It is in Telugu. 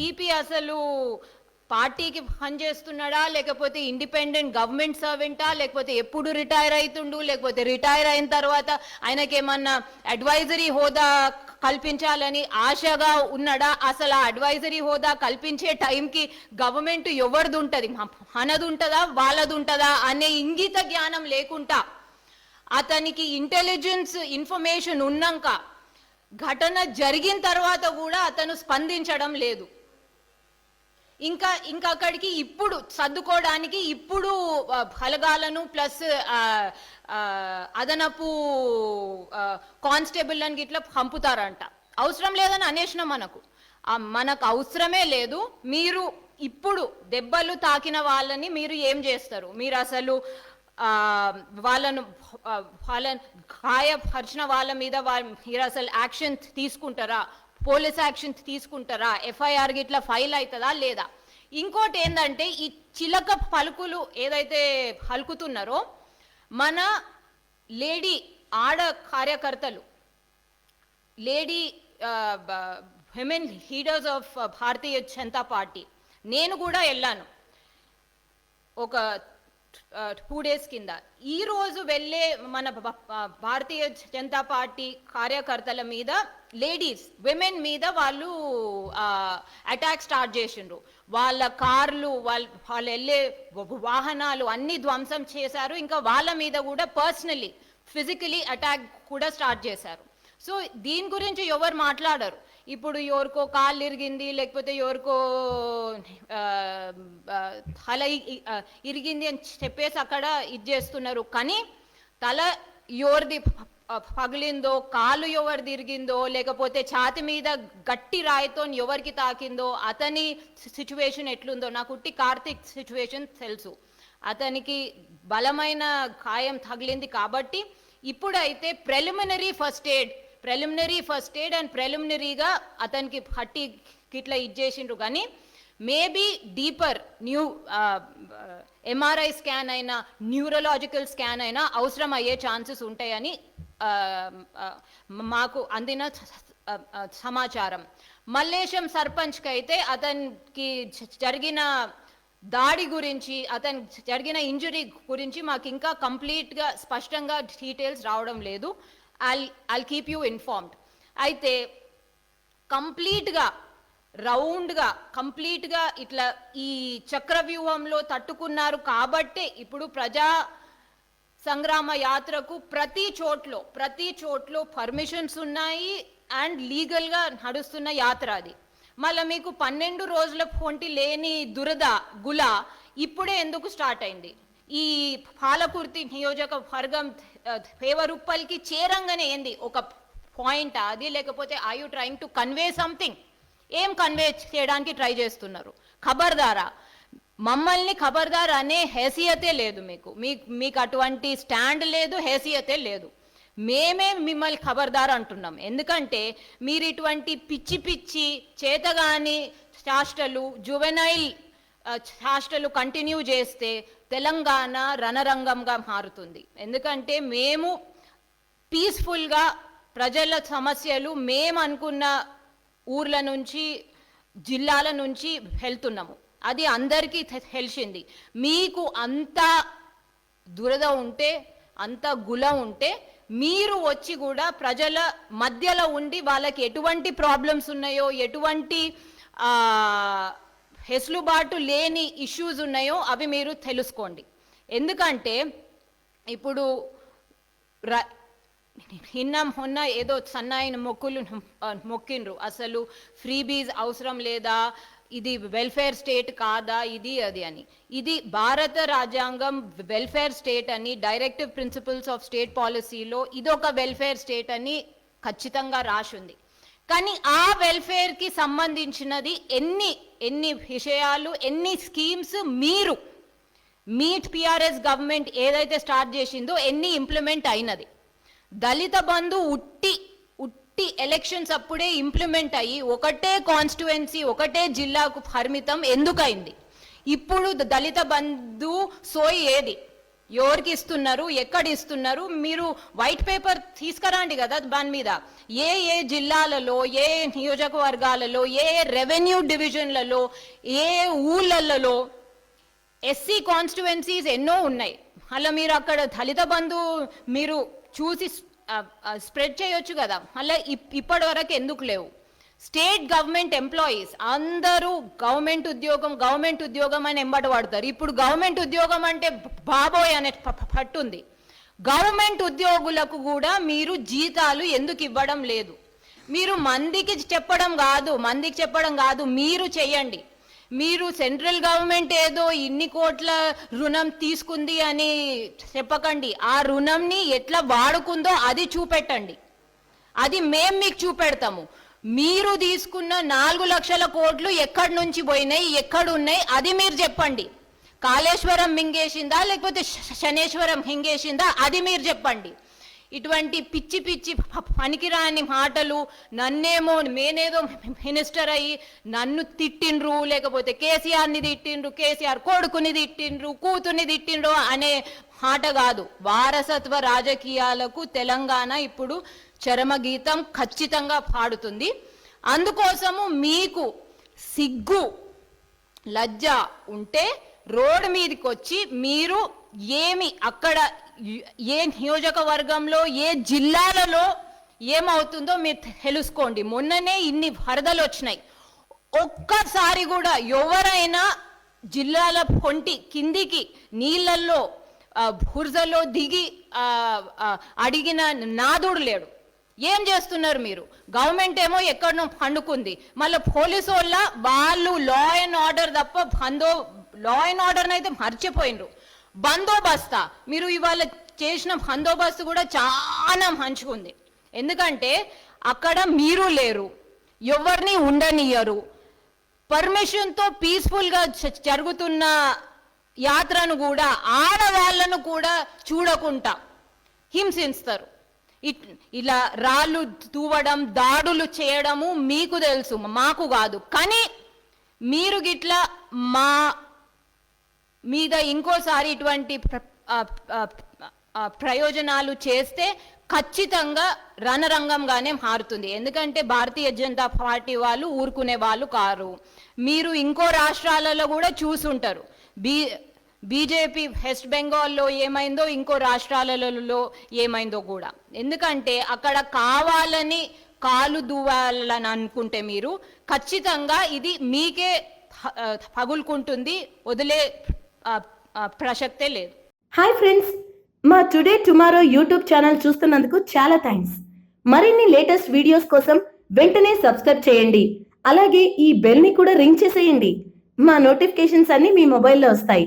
సిపి అసలు పార్టీకి పనిచేస్తున్నాడా లేకపోతే ఇండిపెండెంట్ గవర్నమెంట్ సర్వెంటా లేకపోతే ఎప్పుడు రిటైర్ అవుతుండు లేకపోతే రిటైర్ అయిన తర్వాత ఆయనకి ఏమన్నా అడ్వైజరీ హోదా కల్పించాలని ఆశగా ఉన్నాడా? అసలు ఆ అడ్వైజరీ హోదా కల్పించే టైంకి గవర్నమెంట్ ఎవరిది ఉంటుంది మనది ఉంటుందా వాళ్ళది ఉంటుందా అనే ఇంగిత జ్ఞానం లేకుండా అతనికి ఇంటెలిజెన్స్ ఇన్ఫర్మేషన్ ఉన్నాక ఘటన జరిగిన తర్వాత కూడా అతను స్పందించడం లేదు. ఇంకా ఇంకా అక్కడికి ఇప్పుడు సర్దుకోవడానికి ఇప్పుడు ఫలగాలను బలగాలను ప్లస్ అదనపు కానిస్టేబుల్ అని ఇట్లా పంపుతారంట. అవసరం లేదని అనేసిన మనకు. మనకు అవసరమే లేదు. మీరు ఇప్పుడు దెబ్బలు తాకిన వాళ్ళని మీరు ఏం చేస్తారు? మీరు అసలు వాళ్ళను వాళ్ళ గాయపరిచిన వాళ్ళ మీద వాళ్ళ మీరు అసలు యాక్షన్ తీసుకుంటారా? పోలీస్ యాక్షన్ తీసుకుంటారా? ఎఫ్ఐఆర్ గిట్లా ఫైల్ అవుతుందా లేదా? ఇంకోటి ఏంటంటే ఈ చిలక పలుకులు ఏదైతే పలుకుతున్నారో మన లేడీ ఆడ కార్యకర్తలు lady women leaders of Bharatiya Janata Party నేను కూడా వెళ్ళాను. ఒక టూ డేస్ కింద. ఈ రోజు వెళ్ళే మన భ- భారతీయ జనతా పార్టీ కార్యకర్తల మీద లేడీస్ విమెన్ మీద వాళ్ళు అటాక్ స్టార్ట్ చేసిండ్రు. వాళ్ళ కార్లు వాళ్ళ వాళ్ళు వెళ్ళే వాహనాలు అన్ని ధ్వంసం చేశారు. ఇంకా వాళ్ళ మీద కూడా పర్సనలీ ఫిజికలీ అటాక్ కూడా స్టార్ట్ చేశారు. సో దీని గురించి ఎవరు మాట్లాడరు. ఇప్పుడు ఎవరికో కాళ్ళు ఇరిగింది లేకపోతే ఎవరికో తల ఇరిగింది అని చెప్పేసి అక్కడ ఇది చేస్తున్నారు. కానీ తల ఎవరిది పగిలిందో కాలు ఎవరు తిరిగిందో లేకపోతే ఛాతి మీద గట్టి రాయితో ఎవరికి తాకిందో అతని సిచ్యువేషన్ ఎట్లుందో నాకు ఉట్టి కార్తిక్ సిచ్యువేషన్ తెలుసు. అతనికి బలమైన గాయం తగిలింది కాబట్టి ఇప్పుడైతే preliminary first aid preliminary first aid and ప్రెలిమినరీగా అతనికి హట్టి కిట్లా ఇచ్చేసిండ్రు. కానీ maybe deeper new MRI scan అయినా న్యూరలాజికల్ స్కాన్ అయినా అవసరం అయ్యే ఛాన్సెస్ ఉంటాయని మాకు అందిన సమాచారం. మల్లేశం సర్పంచ్కి అయితే అతనికి జరిగిన దాడి గురించి అతను జరిగిన ఇంజురీ గురించి మాకు ఇంకా కంప్లీట్గా స్పష్టంగా డీటెయిల్స్ రావడం లేదు. I'll I'll keep you informed అయితే కంప్లీట్గా రౌండ్గా కంప్లీట్గా ఇట్లా ఈ చక్రవ్యూహంలో తట్టుకున్నారు కాబట్టే ఇప్పుడు ప్రజా సంగ్రామ యాత్రకు ప్రతి చోట్లో ప్రతి చోట్లో పర్మిషన్స్ ఉన్నాయి అండ్ లీగల్గా నడుస్తున్న యాత్ర అది. మళ్ళీ మీకు పన్నెండు రోజుల పొంటి లేని దురద గుల ఇప్పుడే ఎందుకు స్టార్ట్ అయింది? ఈ పాలకుర్తి నియోజకవర్గం ఫేవర్ ఉప్పల్కి చేరంగానే ఏంది? ఒక పాయింట్ అది లేకపోతే I you trying to convey something ఏం కన్వే చేయడానికి ట్రై చేస్తున్నారు? ఖబర్దారా? మమ్మల్ని ఖబర్దార్ అనే హేసియతే లేదు మీకు. మీకు మీకు అటువంటి స్టాండ్ లేదు హేసియతే లేదు. మేమే మిమ్మల్ని ఖబర్దార్ అంటున్నాం. ఎందుకంటే మీరు ఇటువంటి పిచ్చి పిచ్చి చేతగాని హాస్టలు జువెనైల్ హాస్టలు కంటిన్యూ చేస్తే తెలంగాణ రణరంగంగా మారుతుంది. ఎందుకంటే మేము పీస్ఫుల్గా ప్రజల సమస్యలు మేము అనుకున్న ఊర్ల నుంచి జిల్లాల నుంచి వెళ్తున్నాము. అది అందరికీ తెలిసింది. మీకు అంత దురద ఉంటే అంత గుల ఉంటే మీరు వచ్చి కూడా ప్రజల మధ్యలో ఉండి వాళ్ళకి ఎటువంటి ప్రాబ్లమ్స్ ఉన్నాయో ఎటువంటి వెసులుబాటు లేని ఇష్యూస్ ఉన్నాయో అవి మీరు తెలుసుకోండి. ఎందుకంటే ఇప్పుడు ర- నిన్న మొన్న ఏదో సన్నాయిన మొక్కులు మొక్కిండ్రు. అసలు ఫ్రీబీస్ అవసరం లేదా? ఇది వెల్ఫేర్ స్టేట్ కాదా? ఇది అది అని. ఇది భారత రాజ్యాంగం వెల్ఫేర్ స్టేట్ అని డైరెక్టివ్ ప్రిన్సిపల్స్ ఆఫ్ స్టేట్ పాలసీలో ఇదొక వెల్ఫేర్ స్టేట్ అని ఖచ్చితంగా రాసి ఉంది కానీ ఆ వెల్ఫేర్కి సంబంధించినది ఎన్ని ఎన్ని విషయాలు ఎన్ని స్కీమ్స్ మీరు మీట్ పిఆర్ఎస్ గవర్నమెంట్ ఏదైతే స్టార్ట్ చేసిందో ఎన్ని ఇంప్లిమెంట్ అయినది. దళిత బంధు ఉట్టి ఉట్టి ఎలక్షన్స్ అప్పుడే ఇంప్లిమెంట్ అయ్యి ఒకటే కాన్స్టిట్యుయెన్సీ ఒకటే జిల్లాకు పరిమితం ఎందుకైంది? ఇప్పుడు దళిత బంధు సోయి ఏది? ఎవరికి ఇస్తున్నారు ఎక్కడ ఇస్తున్నారు మీరు వైట్ పేపర్ తీసుకురండి కదా దాని మీద. ఏ ఏ జిల్లాలలో ఏ నియోజకవర్గాలలో ఏ రెవెన్యూ డివిజన్లలో ఏ ఊళ్ళలలో ఎస్సీ కాన్స్టిట్యువెన్సీస్ ఎన్నో ఉన్నాయి. అలా మీరు అక్కడ దళిత బంధు మీరు చూసి స్ప్రెడ్ చేయొచ్చు కదా. అలా ఇప్- ఇప్పటి వరకు ఎందుకు లేవు? స్టేట్ గవర్నమెంట్ ఎంప్లాయీస్ అందరూ గవర్నమెంట్ ఉద్యోగం గవర్నమెంట్ ఉద్యోగం అని ఎంబట పడతారు ఇప్పుడు గవర్నమెంట్ ఉద్యోగం అంటే బాబోయ్ అనే ప- పట్టుంది గవర్నమెంట్ ఉద్యోగులకు కూడా మీరు జీతాలు ఎందుకు ఇవ్వడం లేదు? మీరు మందికి చెప్పడం కాదు మందికి చెప్పడం కాదు మీరు చెయ్యండి మీరు సెంట్రల్ గవర్నమెంట్ ఏదో ఇన్ని కోట్ల రుణం తీసుకుంది అని చెప్పకండి. ఆ రుణంని ఎట్లా వాడుకుందో అది చూపెట్టండి. అది మేం మీకు చూపెడతాము. మీరు తీసుకున్న నాలుగు లక్షల కోట్లు ఎక్కడి నుంచి పోయినాయి ఎక్కడ ఉన్నాయి అది మీరు చెప్పండి. కాళేశ్వరం మింగేసిందా లేకపోతే శ- శనేశ్వరం హింగేసిందా అది మీరు చెప్పండి. ఇటువంటి పిచ్చి పిచ్చి పనికిరాని మాటలు నన్నేమో నేనేదో మినిస్టర్ అయ్యి నన్ను తిట్టిండ్రు లేకపోతే కేసీఆర్ని తిట్టిండ్రు కేసీఆర్ కొడుకుని తిట్టిండ్రు కూతుర్ని తిట్టిండ్రు అనే మాట కాదు. వారసత్వ రాజకీయాలకు తెలంగాణ ఇప్పుడు చరమగీతం ఖచ్చితంగా పాడుతుంది. అందుకోసము మీకు సిగ్గు లజ్జ ఉంటే రోడ్డు మీదకి వచ్చి మీరు ఏమి అక్కడ ఏ నియోజకవర్గంలో ఏ జిల్లాలలో ఏమవుతుందో మీరు తెలుసుకోండి. మొన్ననే ఇన్ని వరదలు వచ్చినాయి. ఒక్కసారి కూడా ఎవరైనా జిల్లాల పొంటి కిందికి నీళ్ళల్లో బుర్జలో దిగి అడిగిన నాదుడు లేడు. ఏం చేస్తున్నారు మీరు? గవర్నమెంట్ ఏమో ఎక్కడనో పండుకుంది. మళ్ళీ పోలీసు వాళ్ళ వాళ్ళు లా అండ్ ఆర్డర్ తప్ప బందో లా అండ్ ఆర్డర్ అయితే మర్చిపోయినరు బందోబస్తా. మీరు ఇవాళ చేసిన బందోబస్తు కూడా చాలా మంచిగుంది. ఎందుకంటే అక్కడ మీరు లేరు. ఎవరిని ఉండనియరు. పర్మిషన్తో పీస్ఫుల్గా జరుగుతున్న యాత్రను కూడా ఆడవాళ్ళను కూడా చూడకుండా హింసిస్తారు. ఇలా రాళ్ళు తూవడం దాడులు చేయడము మీకు తెలుసు మాకు కాదు. కానీ మీరు గిట్లా మా మీద ఇంకోసారి ఇటువంటి ప్రయోజనాలు చేస్తే ఖచ్చితంగా రణరంగంగానే మారుతుంది. ఎందుకంటే భారతీయ జనతా పార్టీ వాళ్ళు ఊరుకునే వాళ్ళు కారు. మీరు ఇంకో రాష్ట్రాలలో కూడా చూసుంటారు. బీ బీజేపీ వెస్ట్ బెంగాల్లో ఏమైందో ఇంకో రాష్ట్రాలలో ఏమైందో కూడా. ఎందుకంటే అక్కడ కావాలని కాలు దువ్వాలని అనుకుంటే మీరు ఖచ్చితంగా ఇది మీకే పగులుకుంటుంది వదిలే ప్రసక్తే లేదు. హాయ్ ఫ్రెండ్స్ మా టుడే టుమారో యూట్యూబ్ ఛానల్ చూస్తున్నందుకు చాలా థ్యాంక్స్. మరిన్ని లేటెస్ట్ వీడియోస్ కోసం వెంటనే సబ్స్క్రైబ్ చేయండి. అలాగే ఈ బెల్ని కూడా రింగ్ చేసేయండి. మా నోటిఫికేషన్స్ అన్నీ మీ మొబైల్లో వస్తాయి.